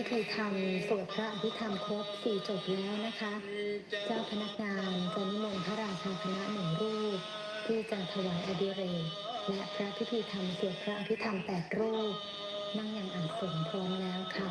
พิธีธรรมสวดพระอภิธรรมครบสี่จบแล้วนะคะ เจ้าพนักงานจะนิมนต์พระราชาคณะหนึ่งรูป ที่จะถวายอดิเรกและพระพิธีธรรมสวดพระอภิธรรมแปดรูปนั่งอย่างอันสงพร้อมแล้วค่ะ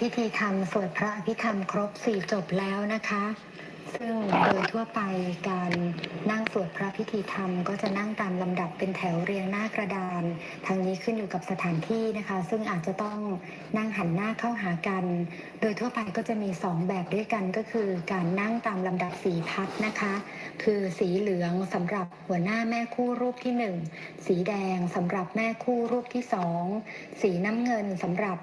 พิธีธรรมสวดพระอภิธรรมครบสี่จบแล้วนะคะ ซึ่งโดยทั่วไปการนั่งสวดพระพิธีธรรม ก็จะนั่งตามลำดับเป็นแถวเรียงหน้ากระดานทางนี้ขึ้นอยู่กับสถานที่นะคะ ซึ่งอาจจะต้องนั่งหันหน้าเข้าหากัน โดยทั่วไปก็จะมีสองแบบด้วยกันก็คือ การนั่งตามลำดับสีพัดนะคะ คือสีเหลืองสำหรับหัวหน้าแม่คู่รูปที่หนึ่งสีแดงสำหรับแม่คู่รูปที่สองสีน้ำเงินสำหรับ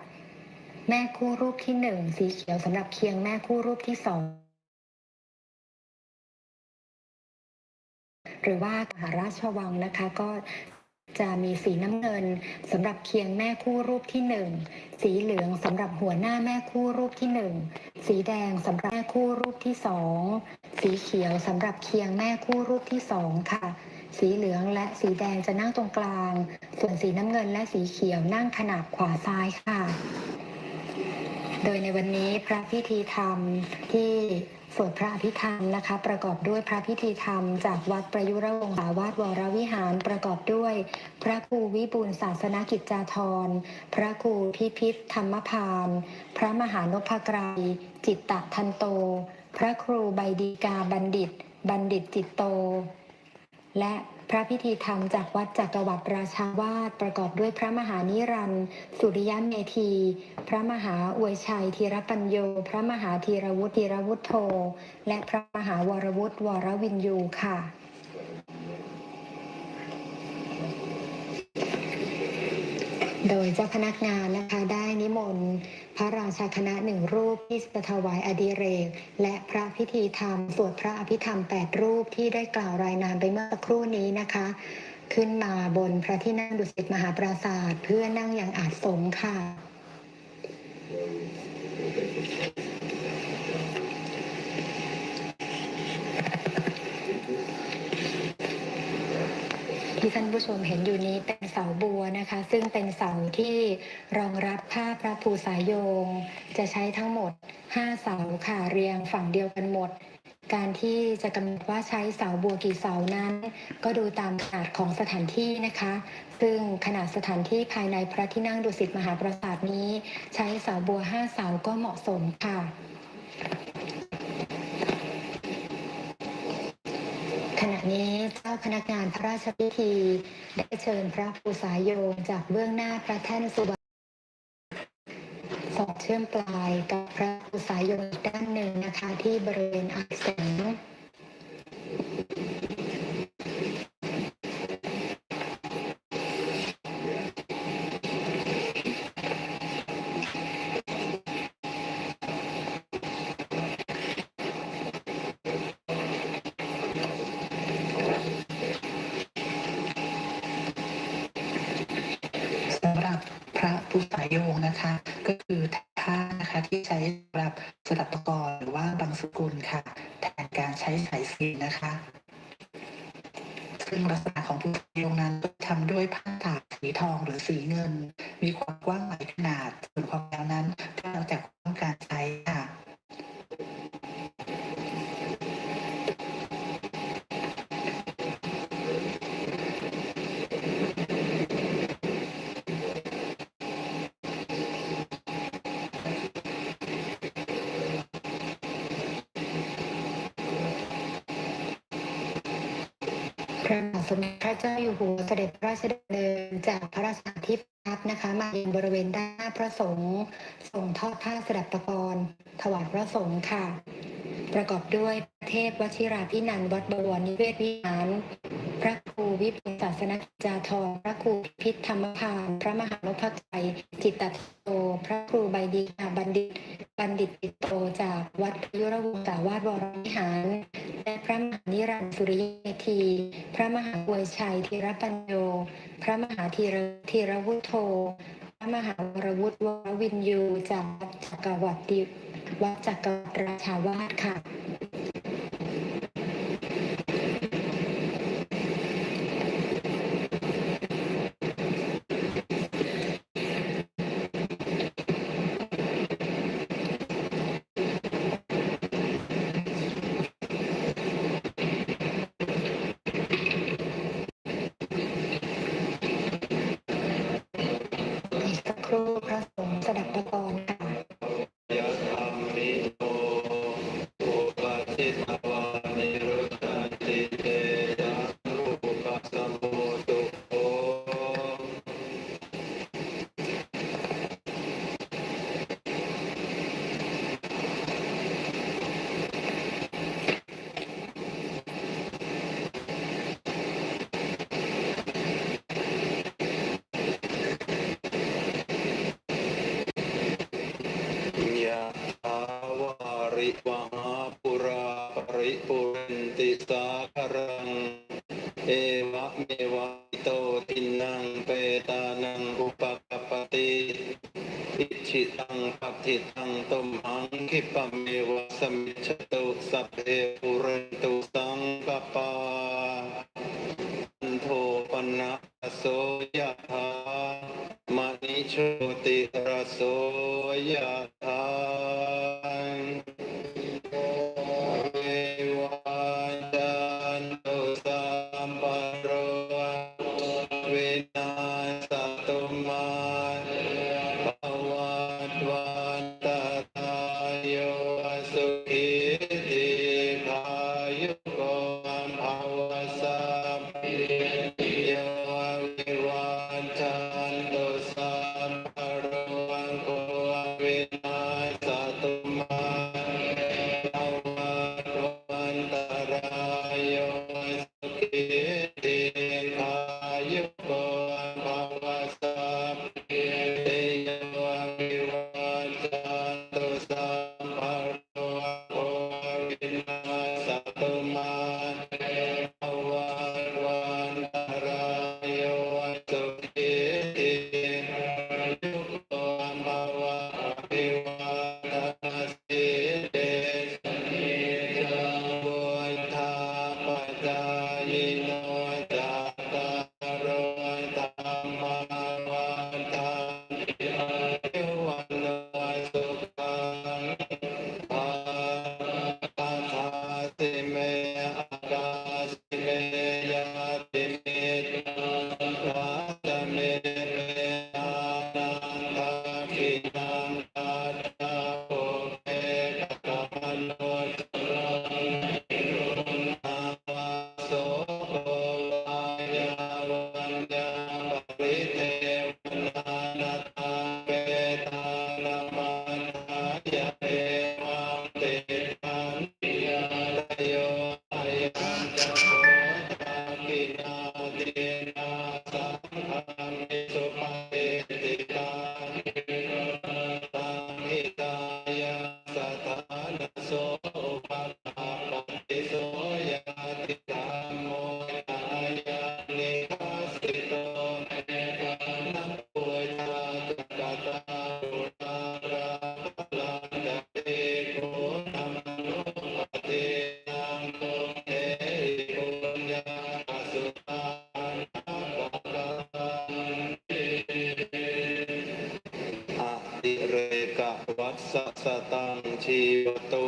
แม่คู่รูปที่หนึ่งสีเขียวสำหรับเคียงแม่คู่รูปที่สองหรือว่ามหาราชวังนะคะ ก็จะมีสีน้ำเงินสำหรับเคียงแม่คู่รูปที่หนึ่งสีเหลืองสำหรับหัวหน้าแม่คู่รูปที่หนึ่งสีแดงสำหรับแม่คู่รูปที่สองสีเขียวสำหรับเคียงแม่คู่รูปที่สองค่ะ สีเหลืองและสีแดงจะนั่งตรงกลาง ส่วนสีน้ำเงินและสีเขียวนั่งขนาบขวาซ้ายค่ะ โดยในวันนี้พระพิธีธรรมที่สวดพระอภิธรรมนะคะ ประกอบด้วยพระพิธีธรรม จากวัดประยุรวงศาวาสวรวิหารประกอบด้วย พระครูวิบูลศาสนกิจจาธร พระครูพิพิธธรรมพาน พระมหานพกรัยจิตตะทันโต พระครูใบดีกาบัณฑิต บัณฑิตจิตโต และ พระพิธีธรรมจากวัดจักรวรรดิราชาวาสประกอบด้วยพระมหานิรันดร์สุริยเมธี พระมหาอวยชัยธีรปัญโย พระมหาธีรวุฒิธีรวุฒโธ และพระมหาวรวุฒิวรวินยูค่ะ โดยเจ้าพนักงานนะคะได้นิมนต์พระราชาคณะหนึ่งรูปที่จะถวายอดิเรก และพระพิธีธรรม สวดพระอภิธรรม 8 รูปที่ได้กล่าวรายนามไปเมื่อสักครู่นี้นะคะ ขึ้นมาบนพระที่นั่งดุสิตมหาปราศาสตร์เพื่อนั่งอย่างอาจสงฆ์ค่ะ ท่านผู้ชมเห็นอยู่นี้เป็นเสาบัวนะคะ ซึ่งเป็นเสาที่รองรับผ้าพระภูสายโยง จะใช้ทั้งหมด 5 เสาค่ะเรียงฝั่งเดียวกันหมด การที่จะกำหนดว่าใช้เสาบัวกี่เสานั้น ก็ดูตามขนาดของสถานที่นะคะ ซึ่งขนาดสถานที่ภายในพระที่นั่งดุสิตมหาปราสาทนี้ ใช้เสาบัว 5 เสาก็เหมาะสมค่ะ ขณะ นี้เจ้าพนักงานพระราชพิธี ได้เชิญพระภูสายโยงจากเบื้องหน้าพระแท่นสุวรรณสอดเชื่อมปลายกับพระภูสายโยงด้านหนึ่งนะคะที่บริเวณอาแสง สำหรับพระ ผู้สายโยงนะคะ ก็คือท่านะคะที่ใช้สำหรับสลับตะกอบหรือว่าบางสกุลค่ะ แทนการใช้สายสีนะคะ ซึ่งลักษณะของผู้สายโยงนั้นก็ทำด้วยผ้าตากสีทองหรือสีเงิน มีความกว้างหลายขนาด ส่วนความยาวนั้นก็แล้วแต่ความต้องการใช้ค่ะ พระบาทสมเด็จพระเจ้าอยู่หัวเสด็จพระราชดำเนินจากพระราชาธิพัฒนะคะ มายังบริเวณด้านหน้าพระสงฆ์ส่งทอดผ้าสดับประกรณ์ถวายพระสงฆ์ค่ะ ประกอบด้วยเทพวชิราพินันวัดบวรนิเวศวิหาร ระครูวิปุลศาสนกิจาธรพระครูพิธธรรมพานพระมหานพชัยจิตตโต พระครูใบดีาบัณฑิต บัณฑิตจิตโตจากวัดพยุรวงศาวาสวรวิหาร และพระมหานิรันดร์สุริยเมธีพระมหาวยชัยธีรปัญโย พระมหาธีรธีรวุฒโธพระมหาวรวุฒิวรวินยูจากจักรวรรดิวัดจักรราชาวาสค่ะ สาครัง เอวะเมวะโตตินังเปตานังอุปกปติอิชิตังปฏิตังตมังคิปเมวะสมิชตุสัพเพปุริตุสังกปาอันโทปนะโสยะธามานิโชติระโสยะ Amen. ชีวตุ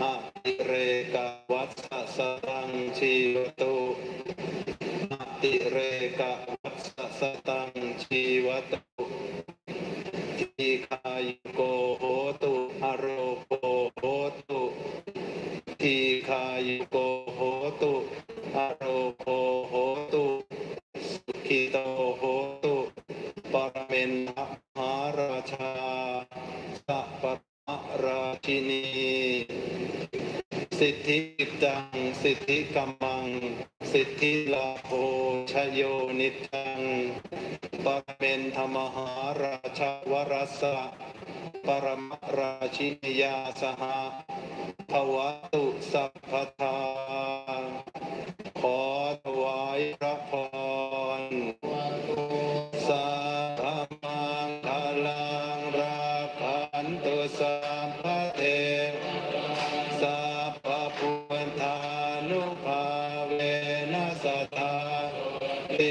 อะติเรกวัสสะตังชีวตุอะติเรกวัสสะตังชีวตุทีคายโกโหตุอโรโกโหตุทีคายโกโหตุอโรโกโหตุสุขิโต สิทธิกรรมังสิทธิลาโภ สตาโรเต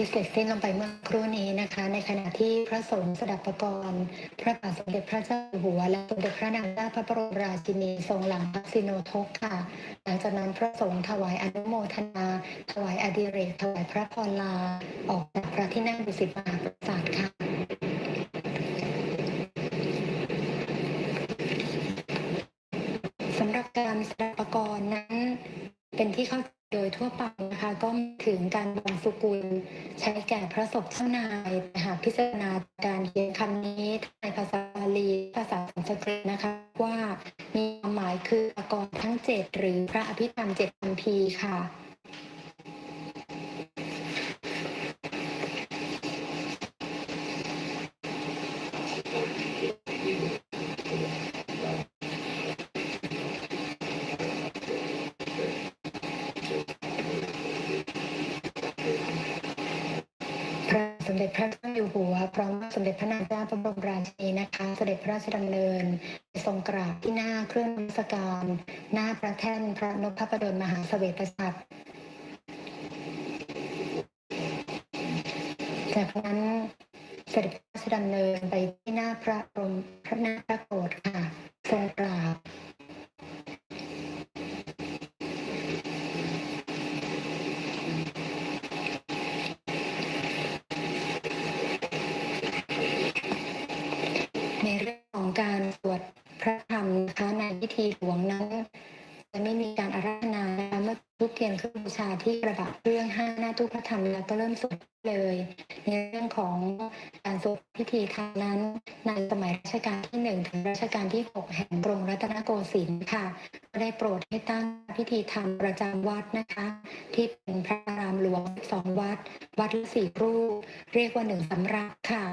ที่เสร็จสิ้นลงไปเมื่อครู่นี้นะคะ ในขณะที่พระสงฆ์สดับประกรณ์พระบาทสมเด็จพระเจ้าอยู่หัว และสมเด็จพระนางเจ้าพระบรมราชินีทรงหลังพระสิโนทกค่ะ หลังจากนั้นพระสงฆ์ถวายอนุโมทนา ถวายอดิเรก ถวายพระพรลา ออกจากพระที่นั่งดุสิตมหาปราสาทค่ะสำหรับการสดับประกรณ์นั้นเป็นที่เข้าใจ โดยทั่วไปนะคะก็ถึงการบางสุกุลใช้แก่พระศพเจ้านายหากพิจารณาการเขียนคำนี้ในภาษาบาลีภาษาสันสกฤตนะคะว่ามีความหมายคืออากรทั้งเจ็ดหรือพระอภิธรรมเจ็ดคัมภีร์ค่ะ พระสมเด็จพระเจ้าอยู่หัว พร้อม มเด็จพระนางเจ้าพระบรมราชินีนะคะ เสด็จพระราชดำเนินทรงกราบที่หน้าเครื่องนมัสการ หน้าพระแท่นพระนพพระดลมหาเสวตฉัตรจากนั้นเสด็จพระราชดำเนินไปที่หน้าพระบรมพระนาพระโกรธค่ะ ทรงกราบ พระธรรมแล้วก็เริ่มสวดเลยในเรื่องของการสวดพิธีธรรมนั้นในสมัยรัชกาลที่หนึ่งถึงรัชกาลที่หกแห่งกรุงรัตนโกสินทร์ค่ะ โปรดให้ตั้งพิธีธรรมประจำวัดนะคะ ที่เป็นพระอารามหลวงสองวัด วัดละสี่รูป เรียกว่าหนึ่งสำรับค่ะ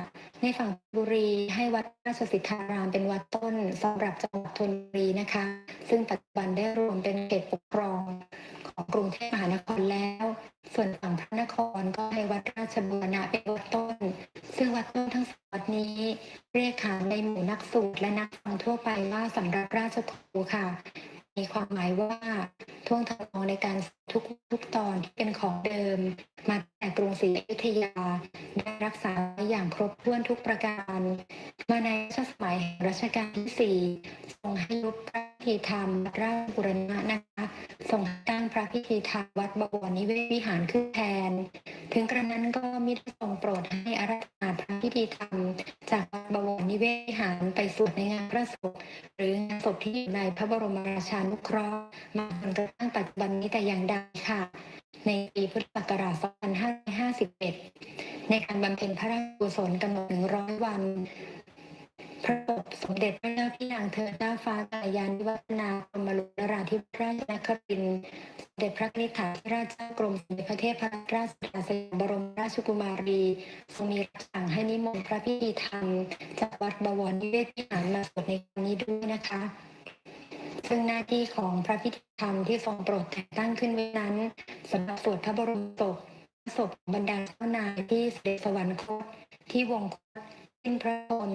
ในฝั่งบุรีให้วัดราชสิทธารามเป็นวัดต้นสำหรับจังหวัดธนบุรีนะคะ ซึ่งปัจจุบันได้รวมเป็นเขตปกครองของกรุงเทพมหานครแล้ว ส่วนฝั่งพระนครก็ให้วัดราชบูรณะเป็นวัดต้น ซึ่งวัดต้นทั้งสองวัดนี้เรียกขานในหมู่นักสูตรและนักฟังทั่วไปว่าสำหรับราชครูค่ะ มีความหมายว่าท่วงทองในการทุกทุกตอนที่เป็นของเดิม มาแต่กรุงศรีอยุธยา ได้รักษาไว้อย่างครบถ้วนทุกประการ มาในรัชสมัยรัชกาลที่สี่ทรงให้ยุบพระพิธีธรรมวัดราชบุรณะนะคะทรงตั้งพระพิธีธรรมวัดบวรนิเวศวิหารขึ้นแทน ถึงกระนั้นก็มิได้ทรงโปรดให้อาราธนาพระพิธีธรรม จากวัดบวรนิเวศวิหารไปสวดในงานพระศพหรืองานศพที่อยู่ในพระบรมราชานุเคราะห์มาจนกระทั่งปัจจุบันนี้แต่อย่างใดค่ะ ในปีพุทธศักราช 2551 ในการบำเพ็ญพระราชกุศลกำหนด100 วันพระบทสมเด็จพระเจ้าพี่นางเธอเจ้าฟ้ากาลยานิวัฒนากรมหลวงนราธิราชนครินทร์สมเด็จพระนิธิราชเจ้ากรมสมเด็จพระเทพรัตนราชสุดาสยามบรมราชกุมารีทรงมีรับสั่งให้นิมนต์พระพิธีธรรมจากวัดบวรนิเวศวิหารมาสวดในครั้งนี้ด้วยนะคะ ซึ่งหน้าที่ของพระพิธีธรรมที่ทรงโปรดแต่งตั้งขึ้นไว้นั้นสำหรับสวดพระบรมศพศพบรรดาเจ้านายที่เสด็จสวรรคตที่วงคต สิ้นพระชน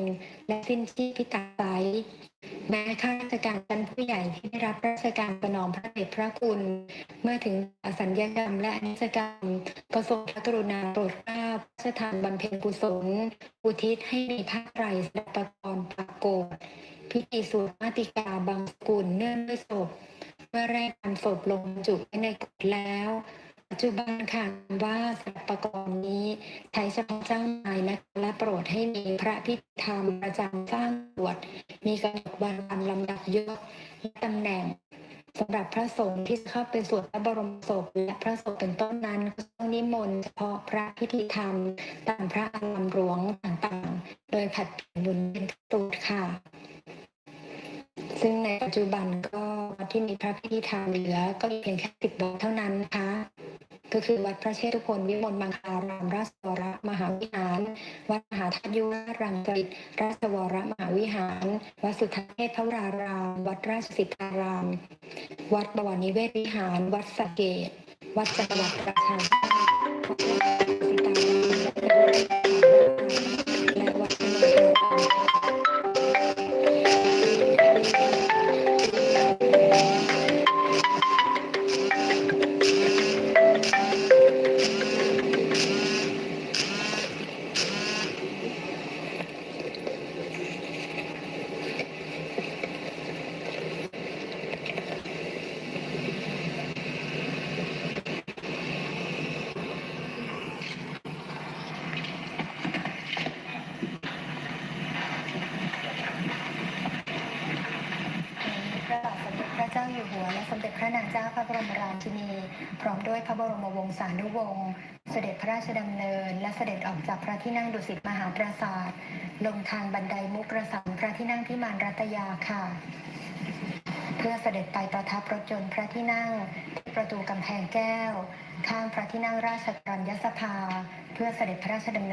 และสิ้นชีพพิตาไสยแม้ข้าราชการชั้นผู้ใหญ่ที่ได้รับราชการสนองพระเดชพระคุณ เมื่อถึงอสัญญกรรมและอนิจกรรมก็ทรงพระกรุณาโปรดเกล้าพระราชทานบำเพ็ญกุศล อุทิศให้มีพระไตรสดับประกรปรากฏพิธีสวดมาติกาบางสกุลเนื่องด้วยศพ เมื่อแรกนำศพลงจุไว้ในกุฏแล้ว จจุบันค่ะว่าสัปกรณ์นี้ใช้เฉพาะเจ้านายนะคะและโปรดให้มีพระพิธีธรรมประจำสร้างสวดมีกำหนดวันตามลำดับยศและตำแหน่งสำหรับพระสงฆ์ที่เข้าไปสวดพระบรมศพและพระศพเป็นต้นนั้นก็ต้องนิมนต์เฉพาะพระพิธีธรรมตามพระอารามหลวงต่างๆ โดยผัดหมุนเป็นตูดค่ะ ซึ่งในปัจจุบันก็ที่มีพระพิธีธรรมเหลือก็มีเพียงแค่สิบวัดเท่านั้นนะคะ ก็คือวัดพระเชตุพนวิมลมังคารามราชวรมหาวิหาร วัดมหาธาตุยุวรังสิตราชวรมหาวิหาร วัดสุทธเทพพระราราม วัดราชสิทธาราม วัดบวรนิเวศวิหาร วัดสเกต วัดจักรวรรดิราชา เด็จพระนางเจ้าพระบรมราชินี พร้อมด้วยพระบรมวงศานุวงศ์ เสด็จพระราชดำเนิน และเสด็จออกจากพระที่นั่งดุสิตมหาปราสาท ลงทางบันไดมุกประสันพระที่นั่งพิมานรัตยาค่ะ เพื่อเสด็จไปประทับรถยนต์พระที่นั่งที่ประตูกำแพงแก้ว ข้างพระที่นั่งราชกรัญยสภา เพื่อเสด็จพระราชดำเนิน